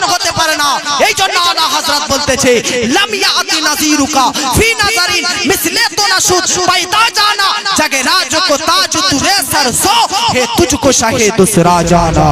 প্রয়োজন হতে পারে না। এই জন্য আলা হযরত বলতেছে লামিয়া আতি নাজিরুকা ফি নাজারিন মিসলে তো না সুদ পাইতা জানা, জাগে রাজ কো তাজ তুরে সরসো, হে তুঝকো শাহে দুসরা জানা।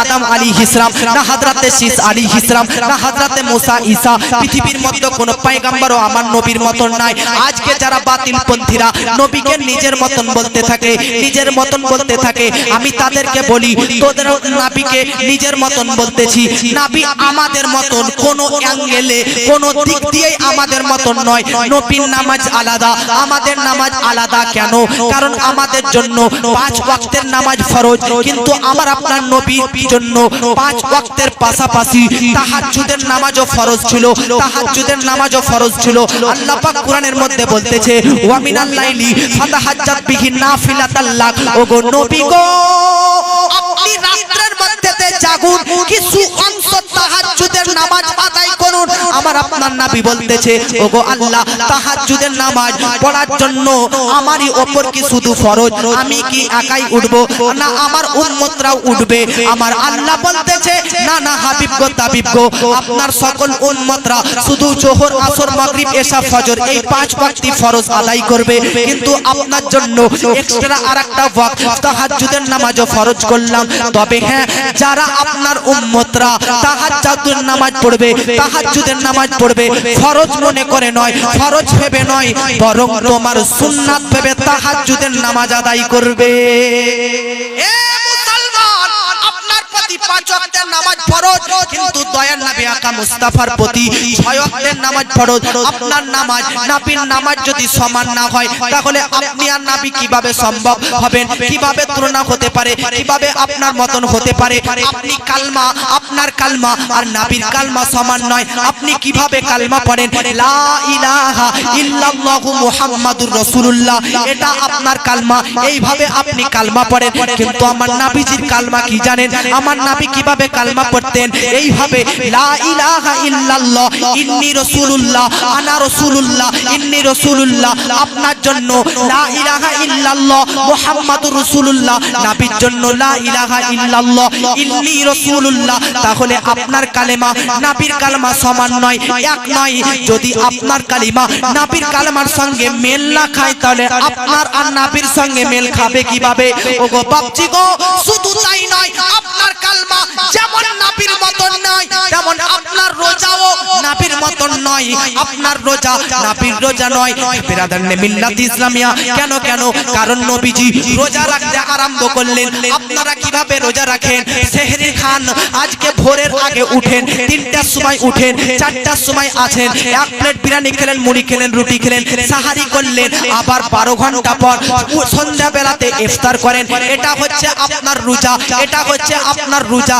আদম আলী ইসলাম না হযরতে শীস আলী ইসলাম না হযরতে মুসা ঈসা, পৃথিবীর মধ্যে কোন পয়গম্বরও আমার নবীর মতন নাই। আজকে যারা বাতিল পন্থীরা নবীকে নিজের মতন বলতে থাকে, নিজের মতন বলতে থাকে, আমি তাদেরকে বলি, তোদের নাবিকে নিজের মতন বলতেছি। নাবি আমাদের মতন, কোন অ্যাঙ্গেলে, কোন দিক দিয়েই আমাদের মতন নয়। নবীর নামাজ আলাদা, আমাদের নামাজ আলাদা কেন? কারণ আমাদের জন্য পাঁচ ওয়াক্তের নামাজ ফরজ, কিন্তু আমার আপনার নবীর জন্য পাঁচ ওয়াক্তের পাশাপাশি তাহাজ্জুদের নামাজও ফরজ ছিল, তাহাজ্জুদের নামাজও ফরজ ছিল। আল্লাহ পাক মধ্যে বলতেছে, ওয়া মিনাল লাইলি ফাতাহাজ্জাত বিহি নাফিলাতাল্লাহ ওগো নবী গো, আপনি জাগুন, কিছু অংশ তাহাজ্জুদের নামাজ আদায় করুন। আমার আপনার নবী বলতেছে, ওগো আল্লাহ, তাহাজ্জুদের নামাজ পড়ার জন্য আমারই ওপর কি শুধু ফরজ? আমি কি একাই উঠবো? না, আমার উম্মতরাও উঠবে। আমার আল্লাহ বলতেছে, না না, হাবিব গো, তাবিব গো, আপনার সকল উম্মতরা শুধু জোহর, আসর, মাগরিব, এশা, ফজর এই পাঁচ ওয়াক্তি ফরজ আদায় করবে। কিন্তু আপনার জন্য এক্সট্রা আরেকটা ওয়াক্ত তাহাজ্জুদের নামাজও ফরজ করলাম। তবে হ্যাঁ যারা আপনার উম্মতরা তাহাজ্জুদের নামাজ পড়বে, তাহাজ্জুদের নামাজ পড়বে। ফরজ মনে করে নয়, ফরজ ভেবে নয়, বরং তোমার সুন্নাত ভেবে তাহাজ্জুদের নামাজ আদায় করবে। এ কীভাবে কালমা পড়েন? আপনার কালমা। এইভাবে আপনি কালমা কালমা কি জানেন? আমার নবী কীভাবে কালমা পড়তেন? এইভাবে, লা ইলাহা ইল্লাল্লাহ, ইন্নী রাসূলুল্লাহ, আনা রাসূলুল্লাহ, ইন্নী রাসূলুল্লাহ। আপনার জন্য, লা ইলাহা ইল্লাল্লাহ, মুহাম্মাদুর রাসূলুল্লাহ। নবীর জন্য, লা ইলাহা ইল্লাল্লাহ, ইন্নী রাসূলুল্লাহ। তাহলে আপনার কালেমা নবীর কালেমা সমান নয়, এক নয়। যদি আপনার কালিমা নবীর কালেমার সঙ্গে মেল না খায়, তাহলে আপনার আর নবীর সঙ্গে মেল খাবে কীভাবে? ওগো বাপজি গো, শুধু তাই নয় যেমন নবীর মতন নয়, তেমন আপনার রোজাও নবীর মতন নয়। আপনার রোজা নবীর রোজা নয়। বিরাদার নে মিল্লাত ইসলামিয়া, কেন কেন? কারণ নবীজি রোজা রাখতে আরম্ভ করলেন। আপনারা কীভাবে রোজা রাখেন? সেহরি খান আজকে ভোরের আগে উঠেন, তিনটার সময় উঠেন, চারটার সময় আছেন। এক প্লেট বিরিয়ানি খেলেন, মুড়ি খেলেন, রুটি খেলেন, সাহারি করলেন। আবার বারো ঘণ্টা পর সন্ধ্যা বেলাতে ইফতার করেন। এটা হচ্ছে আপনার রোজা, এটা হচ্ছে আপনার রোজা।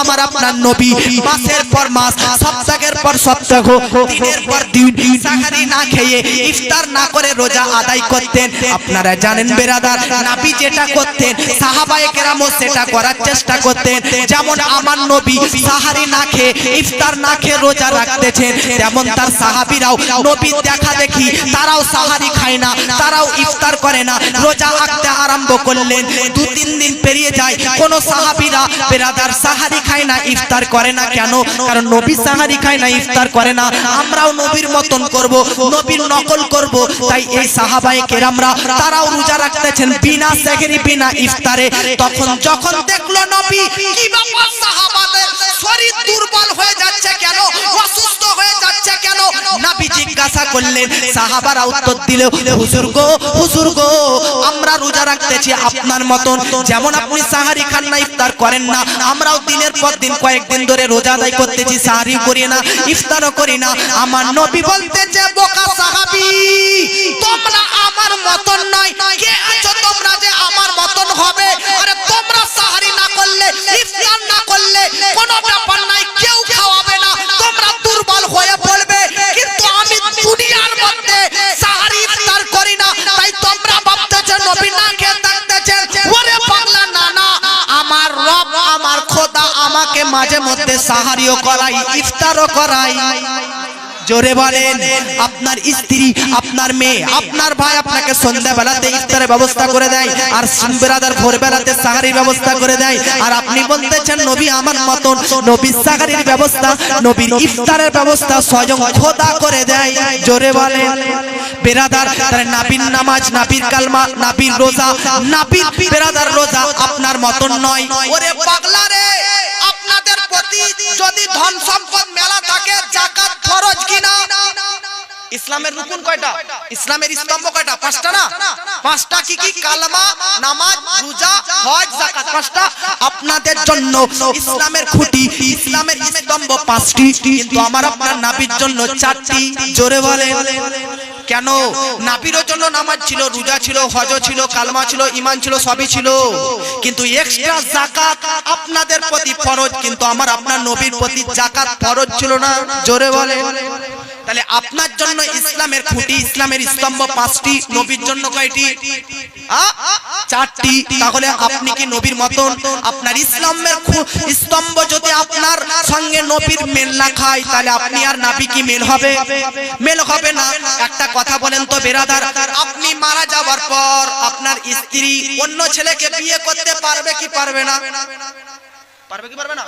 আমার আপনার নবী। মাসের পর মাস, সপ্তাহের পর সপ্তাহ, দিনের পর দিন, সাহারি না খেয়ে ইফতার না করে রোজা আদায় করতেন। আপনারা জানেন বেরাদার, নাবি যেটা করতেন, সাহাবায়ে কেরামও সেটা করার চেষ্টা করতেন। যেমন আমার নবী সাহারি না খেয়ে ইফতার না খেয়ে রোজা রাখতেছেন, তেমন তার সাহাবীরাও নবী দেখা দেখি, তারাও সাহারি খায় না, তারাও ইফতার করে না, রোজা রাখতে আরম্ভ করলেন। দু তিন দিন পেরিয়ে যায়, কোন সাহাবীরা বেরাদার সাহারি খায় না, ইফতার করে না কেন? কারণ নবী সাহারি খায় না, ইফতার করে না। আমরাও নবীর মতন করব, নবীর নকল করব। তাই এই সাহাবায়ে কেরামরা, তারাও রোজা রাখতেছেন বিনা সেহরি, বিনা ইফতারে। তখন যখন দেখল নবী, কি ব্যাপার সাহাবাদের? শরীর দুর্বল হয়ে যাচ্ছে কেন? অসুস্থ হয়ে যাচ্ছে কেন? নবী জিজ্ঞাসা করলেন, সাহাবারা উত্তর দিল, হুজুর গো হুজুর গো, আমরা রোজা রাখতেছি আপনার মতন। যেমন আপনি সাহারি খান না ইফতার করেন না, আমরাও দিনের পর দিন কয়েকদিন ধরে রোজা আদায় করতেছি, সাহারি করি না, ইফতারও করি না। আমার নবী বলতে যে বোকা সাহাবী, তোমরা আমার মতন নয়। কে আছো তোমরা যে আমার মতন হবে? আরে, তোমরা সাহারি না করলে, ইফতার না করলে কোনো ব্যাপার নাই, কেউ খাওয়াবে না। তোমরা দুর্বল হয়ে মাঝে মধ্যে সাহারিও করাই, ইফতারও করাই। জোরে বলেন, আপনার স্ত্রী, আপনার মেয়ে, আপনার ভাই আপনাকে সন্ধ্যা বেলাতে ইফতারের ব্যবস্থা করে দেয়, আর সিংবেরাদার ভোর বেলাতে সাহারির ব্যবস্থা করে দেয়। আর আপনি বলতেছেন, নবী আমার মতন, নবী সাহারির ব্যবস্থা, নবীর ইফতারের ব্যবস্থা স্বয়ং খোদা করে দেয়। জোরে বলেন, বেরাদার, তার নাবির নামাজ, নাবির কালমা, নাবির রোজা, নাবির বেরাদার রোজা আপনার মতন নয়। ওরে পাগলা রে! যদি ধন সম্পদ মেলা থাকে, জাকাত ফরজ কিনা? ইসলামের রুকুন কয়টা? ইসলামের স্তম্ভ কয়টা? পাঁচটা না? পাঁচটা কি কি? কালমা, নামাজ, রোজা, হজ যাকাত পাঁচটা। আপনাদের জন্য ইসলামের খুঁটি, ইসলামের স্তম্ভ পাঁচটি। কিন্তু আমার আপনার নাবির জন্য চারটি। জোরে বলে কেন? নাবিরও জন্য নামাজ ছিল, রোজা ছিল, হজ ছিল, কালমা ছিল ইমান ছিল, সবই ছিল। কিন্তু এক্সট্রা জাকাত আপনাদের প্রতি ফরজ, কিন্তু আমার, আপনার নবীর প্রতি জাকাত ফরজ ছিল না। জোরে বলে তাহলে আপনার জন্য ইসলামের খুঁটি ইসলামের স্তম্ভ পাঁচটি, নবীর জন্য কয়টি? চারটি। তাহলে আপনি কি নবীর মতন? আপনার ইসলামের স্তম্ভ যদি আপনার সঙ্গে নবীর মেল না খায়, তাহলে আপনি আর নাবি কি মেল হবে? মেল হবে না। একটা কথা বলেন তো, বেরাদার, আপনি মারা যাওয়ার পর আপনার স্ত্রী অন্য ছেলেকে বিয়ে করতে পারবে কি পারবে না? পারবে কি পারবে না?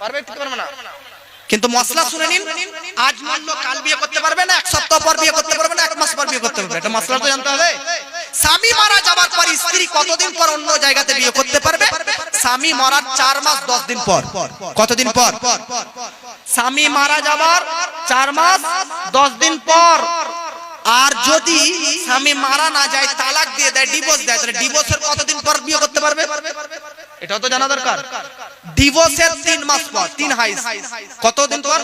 পারবে কি পারবে না? কিন্তু মশলা শুনে নিন। আজ মানলো কাল বিয়ে করতে পারবে না, এক সপ্তাহ পর বিয়ে করতে পারবে না, এক মাস পর বিয়ে করতে পারবে এটা মশলা তো জানতে হবে। স্বামী মারা যাবার পর স্ত্রী কতদিন পর অন্য জায়গাতে বিয়ে করতে পারবে? স্বামী মরার চার মাস, দশ দিন পর। কতদিন পর? স্বামী মারা যাবার চার মাস, দশ দিন পর। আর যদি স্বামী মারা না যায়, তালাক দিয়ে দেয় ডিভোর্স দেয়, তাহলে ডিভোর্সের কতদিন পর বিয়ে করতে পারবে? এটাও তো জানা দরকার। ডিভোর্সের তিন মাস পর, তিন হাইস কতদিন পর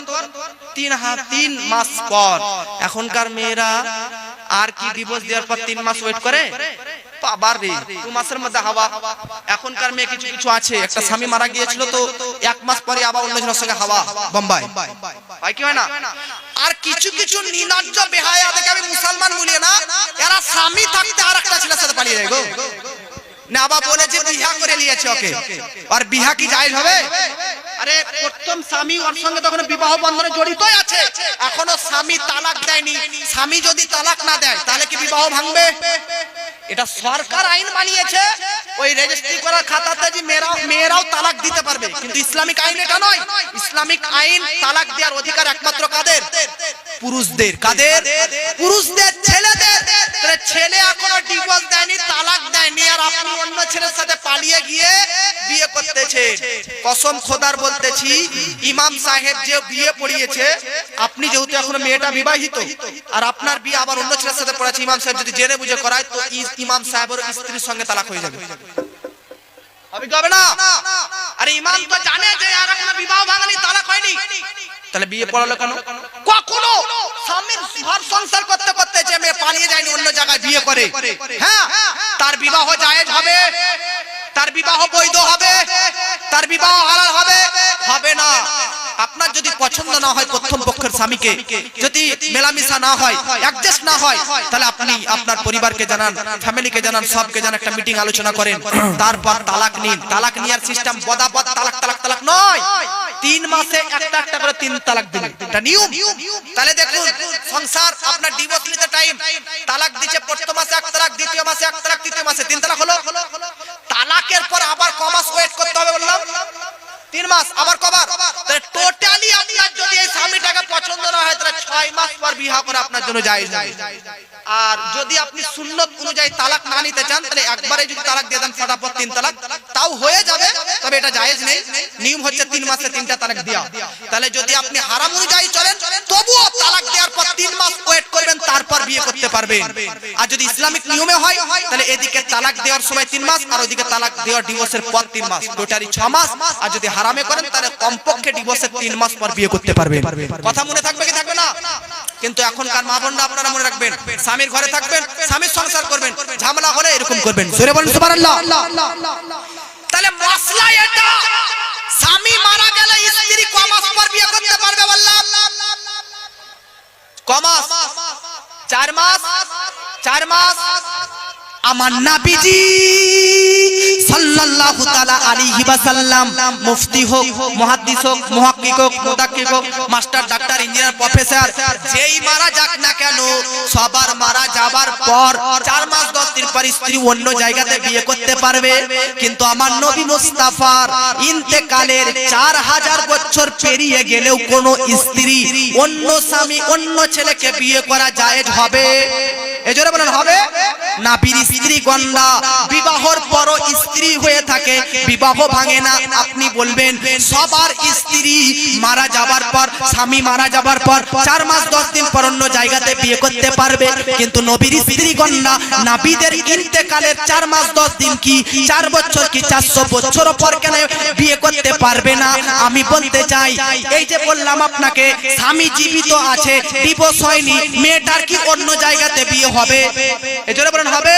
তিন হা- তিন মাস পর। এখনকার মেয়েরা আর কি ডিভোর্স দেওয়ার পর তিন মাস ওয়েট করে? মেয়ে কিছু কিছু আছে। একটা স্বামী মারা গিয়েছিল তো এক মাস পরে আবার হাওয়া। আর কিছু কিছু আমি মুসলমান বলি না, এরা স্বামী থাকতে আর একটা সাথে পালিয়ে যায় গো। না আবার বলেছে বিহা করে নিয়েছে ওকে। আর বিহা কি জায়েজ হবে? আরে, প্রথম স্বামী ওর সঙ্গে তখন বিবাহ বন্ধনে জড়িতই আছে। এখনও স্বামী তালাক দেয়নি। স্বামী যদি তালাক না দেয়, তাহলে কি বিবাহ ভাঙবে? এটা সরকার আইন বানিয়েছে। ওই রেজিস্ট্রি করার খাতাতে যে মেয়েরাও মেয়েরাও তালাক দিতে পারবে। কিন্তু ইসলামিক আইন এটা নয়। ইসলামিক আইন তালাক দেওয়ার অধিকার একমাত্র কাদের? পুরুষদের। কাদের? পুরুষদের, ছেলেদের। ছেলে এখনও ডিভোর্স দেয়নি, তালাক দেয়নি, আর আপনি অন্য ছেলের সাথে পালিয়ে গিয়ে বিয়ে করতেছে। কসম খোদার বলতেছি, ইমাম সাহেব যে বিয়ে পড়িয়েছে, আপনি যেহেতু এখনও মেয়েটা বিবাহিত, আর আপনার বিয়ে আবার অন্য ছেলের সাথে পড়াচ্ছে, ইমাম সাহেব যদি জেনে বুঝে করায়, তো ইমাম সাহেবের স্ত্রীর সঙ্গে তালাক হয়ে যাবে। হবে না? আরে ইমাম তো জানে যে আর এখনও বিবাহ ভাঙানি, তালাক হয়নি। তাহলে বিয়ে পড়ালো কেন? কখনো স্বামীর ঘর সংসার করতে করতে যে মেয়ে পালিয়ে যায়নি, অন্য জায়গায় বিয়ে করে। হ্যাঁ তার বিবাহ জায়েজ হবে, তার বিবাহ বৈধ হবে, তার বিবাহ হালাল হবে হবে না। আপনার যদি পছন্দ না হয় প্রথম পক্ষের স্বামীকে, যদি মেলামেশা না হয় অ্যাডজাস্ট না হয়, তাহলে আপনি আপনার পরিবারকে জানান ফ্যামিলিকে জানান, সবকে জানান, একটা মিটিং আলোচনা করেন। তারপর তালাক নিন। তালাক নেওয়ার সিস্টেম বদাবদ, তালাক তালাক তালাক নয়। তিন মাসে একটা একটা করে তিন তালাক দিবেন এটা নিয়ম। তাহলে দেখুন, সংসার, আপনার ডিভোর্স নিতে টাইম তালাক দিচ্ছে প্রথম মাসে এক তালাক, দ্বিতীয় মাসে এক তালাক, তৃতীয় মাসে তিন তালাক হলো। তালাকের পর আবার ক মাস ওয়েট করতে হবে বললাম তিন মাস, আবার কবার? টোটালি আপনার যদি এই স্বামীটাকে পছন্দ না হয়, তাহলে ছয় মাস পর বিবাহ করা আপনার জন্য যায় আর যদি আপনি সুন্নত অনুযায়ী তালাক না নিতে চান, তাহলে একবারে যদি তালাক দিয়ে দেন, ফটাফট তিন তালাক। তাও হয়ে যাবে, তবে এটা জায়েজ নেই। নিয়ম হচ্ছে তিন মাসে তিনটা তালাক দেওয়া। তাহলে যদি আপনি হারাম অনুযায়ী চলেন, তবুও তালাক দেওয়ার পর তিন মাস ওয়েট করবেন, তারপর বিয়ে করতে পারবেন। আর যদি ইসলামিক নিয়মে হয়, তাহলে এদিকে তালাক দেওয়ার সময় তিন মাস, আর ওদিকে তালাক দেওয়ার ডিভোর্সের পর তিন মাস। টোটালি ছ মাস। আর যদি হারামে করেন, তাহলে কমপক্ষে ডিভোর্সের তিন মাস পর বিয়ে করতে পারবেন। কথা মনে থাকবে কি থাকবে না? কিন্তু এখনকার মা বোনরা আপনারা মনে রাখবেন, স্বামীর ঘরে থাকবেন, স্বামীর সংসার করবেন, ঝামেলা হলে এরকম করবেন। জোরে বলেন, সুবহানাল্লাহ। তাহলে মাসলা এটা। স্বামী মারা গেলে স্ত্রী কমাস মাস পর বিয়ে করতে পারবে বললাম। কমাস। মাস চার মাস। চার মাস। আমার নাবিজি সাল্লাল্লাহু তাআলা আলাইহি ওয়াসাল্লাম, মুফতি হোক, মুহাদ্দিস হোক, মুহাক্কিক হোক মুদাক্কিক হোক, মাস্টার, ডাক্তার, ইঞ্জিনিয়ার, প্রফেসর, যেই মারা যাক না কেন, সবার মারা যাবার পর চার মাস, দশ দিন পর স্ত্রী অন্য জায়গাতে বিয়ে করতে পারবে। কিন্তু আমার নবী মুস্তাফার ইন্তেকালের চার হাজার বছর পেরিয়ে গেলেও কোনো স্ত্রী, অন্য স্বামী, অন্য ছেলেকে বিয়ে করা জায়েজ হবে? এজন্য বলেন, হবে? না বীর স্ত্রী গন্ডা, বিবাহর পর স্ত্রী হয়ে থাকে, বিবাহ ভাঙে না। আপনি বলবেন, সবার স্ত্রী মারা যাবার পর, স্বামী মারা যাবার পর, চার মাস, দশ দিন পর অন্য জায়গাতে বিয়ে করতে পারবে। কিন্তু নবীর স্ত্রী গন্ডা, নাবিদের ইন্তেকালের চার মাস, দশ দিন কি, চার বছর কি, চারশো বছর পর কেন বিয়ে করতে পারবে না? আমি বলতে চাই, এই যে বললাম আপনাকে, স্বামী জীবিত আছে দিবস হয়নি, মেয়েটার কি অন্য জায়গাতে বিয়ে হবে। এজন্য বলেন, হবে।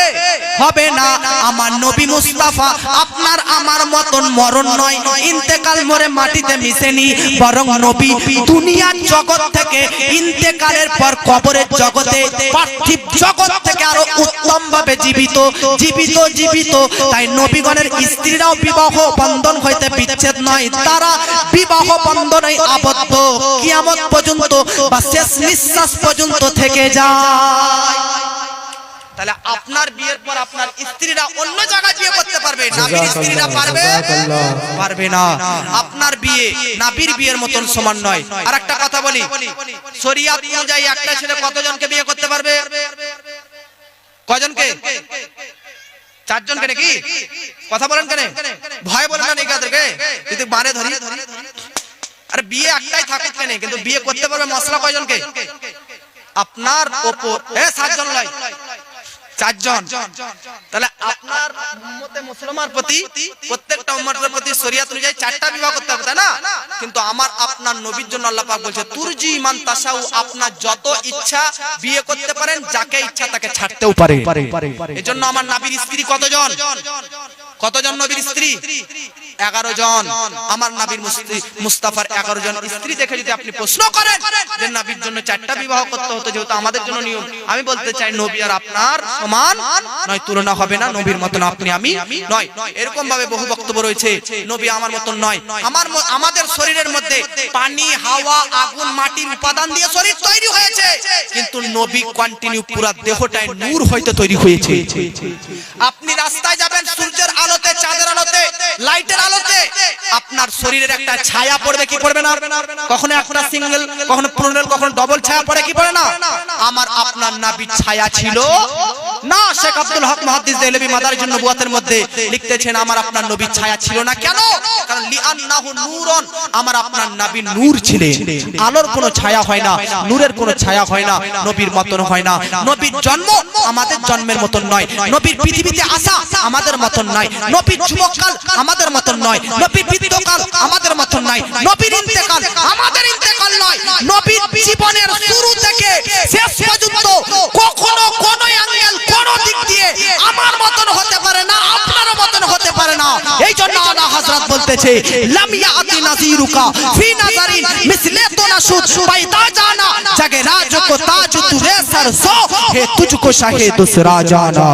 হবে না, আমার নবী মুস্তাফা, আপনার আমার মতন মরণ নয়। ইন্তেকাল মরে মাটিতে মিশেনি, বরং নবী দুনিয়ার জগৎ থেকে ইন্তেকালের পর কবরের জগতে, পার্থিব জগৎ থেকে আরও উত্তম ভাবে জীবিত জীবিত জীবিত। তাই নবীগণের স্ত্রীরাও বিবাহ বন্ধন হইতে বিচ্ছেদ নয়, তারা বিবাহ বন্ধনে আবদ্ধ। কিয়ামত পর্যন্ত বা শেষ নিঃশ্বাস পর্যন্ত থেকে যায়। তাহলে আপনার বিয়ের পর আপনার স্ত্রীরা অন্য জায়গায় বিয়ে করতে পারবে। নাবির স্ত্রীরা পারবে? পারবে না। আপনার বিয়ে নাবির বিয়ের মতন সমান নয়। আর একটা কথা বলি। শরিয়াত অনুযায়ী একটা ছেলে কতজনকে বিয়ে করতে পারবে? কজনকে চারজনকে নাকি? কথা বলেন কেন? ভয় বলেন না নাকি ওদেরকে যদি বারে ধরি। আরে বিয়ে একটাই থাকুক কেন কিন্তু বিয়ে করতে পারবে মশলা কয়জনকে? আপনার ওপর। এ সাতজন লাই চারজন। তাহলে আপনার উম্মতে মুসলমান প্রতি প্রত্যেকটা উম্মতের প্রতি শরীয়ত অনুযায়ী চারটা বিবাহ করতে হবে, তাই না? কিন্তু আমার আপনার নবীর জন্য আল্লাহ পাক বলছে, তুরজি ইমান তাসাউ আপনার যত ইচ্ছা বিয়ে করতে পারেন, যাকে ইচ্ছা তাকে ছাড়তেও পারে এজন্য আমার নবীর স্ত্রী কতজন? কতজন নবীর স্ত্রী? এগারো জন। আমার নাবির মুস্তাফার এগারো জন স্ত্রী দেখে যদি আপনি প্রশ্ন করেন যে নাবির জন্য চারটা বিবাহ করতে হতো, যেহেতু আমাদের জন্য নিয়ম, আমি বলতে চাই নবী আর আপনার সমান নয়, তুলনা হবে না, নবীর মতন আপনি আমি নয়। এরকম ভাবে বহু বক্তব্য রয়েছে, নবী আমার মতন নয়। আমার আমাদের শরীরের মধ্যে পানি, হাওয়া, আগুন মাটির উপাদান দিয়ে শরীর তৈরি হয়েছে, কিন্তু নবী কন্টিনিউ পুরো দেহটায় নূর হইতে তৈরি হয়েছে। আপনি রাস্তায় যাবেন, সূর্যের আলোতে, চাঁদের আলোতে লাইটের আলোতে আপনার শরীরের একটা ছায়া পড়বে কি পড়বে না? কখনো একটা সিঙ্গেল কখনো প্লুরাল কখনো ডবল ছায়া পড়ে কি পড়ে না? আমার, আপনার নাবির ছায়া ছিল না, শেখ আব্দুল হক মুহাদ্দিস দেহলভী মাদারিজুন নবুয়াতের মধ্যে লিখতেছেন, আমার আপনার নবীর ছায়া ছিল না কেন? কারণ, লিআন্নাহু নূরন আমার আপনার নবী নূর ছিলেন। আলোর কোনো ছায়া হয় না, নূরের কোনো ছায়া হয় না, নবীর মতন হয় না। নবীর জন্ম আমাদের জন্মের মতন নয়, নবীর পৃথিবীতে আসা আমাদের মতন নয়, নবীর যুবককাল আমাদের মতন নয়, নবীর বৃদ্ধকাল আমাদের মতন নয়, নবীর ইন্তেকাল আমাদের ইন্তেকাল নয়, নবীর জীবনের শুরু থেকে শেষ পর্যন্ত কখনো কোন আমার মতন হতে পারে না আপনার মতন হতে পারে না। এই জন্য আলা হযরত বলতেছে, লাম ইয়াতি নাযিরুকা ফি নাজারিন মিসলে তো নাশুদ পাইতা জানা, জাগে রাজ কো তাজ তুরে সরসো, হে তুঝকো শাহে দুসরা জানা।